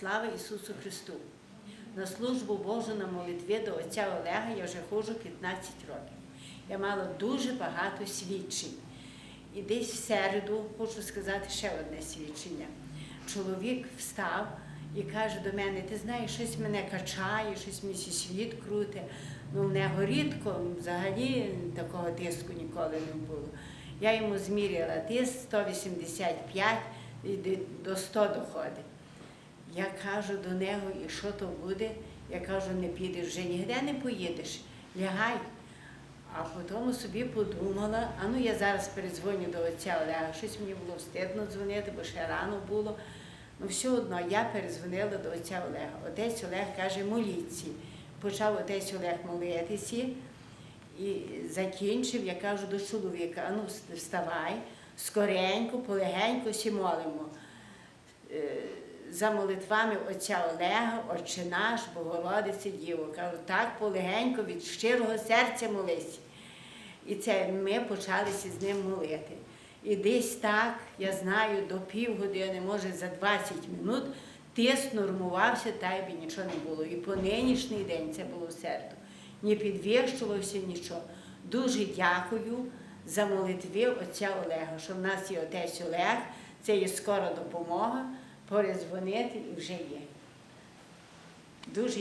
Слава Ісусу Христу! На службу Божу на молитві до отця Олега я вже ходжу 15 років. Я мала дуже багато свідчень. І десь в середу хочу сказати ще одне свідчення. Чоловік встав і каже до мене: ти знаєш, щось мене качає, щось мені світ круте. Ну, в нього рідко, взагалі такого тиску ніколи не було. Я йому зміряла тиск 185 і до 100 доходить. Я кажу до нього, і що то буде? Я кажу, не підеш, вже ніде не поїдеш, лягай. А потім собі подумала, а ну я зараз передзвоню до отця Олега. Щось мені було встидно дзвонити, бо ще рано було. Ну, все одно я передзвонила до отця Олега. Отець Олег каже, моліться. Почав отець Олег молитися і закінчив, я кажу до чоловіка, а ну вставай, скоренько, полегенько сі молимо. За молитвами отця Олега, Отче наш, Богородице Діво. Кажу, так полегенько від щирого серця молись. І це ми почалися з ним молити. І десь так, я знаю, до півгодини, може за 20 минут, тиск нормувався, та й би нічого не було. І по нинішній день це було сердо. Не підвищувався нічого. Дуже дякую за молитви отця Олега, що в нас є отець Олег, це є скора допомога, перезвонити і вже є. Дуже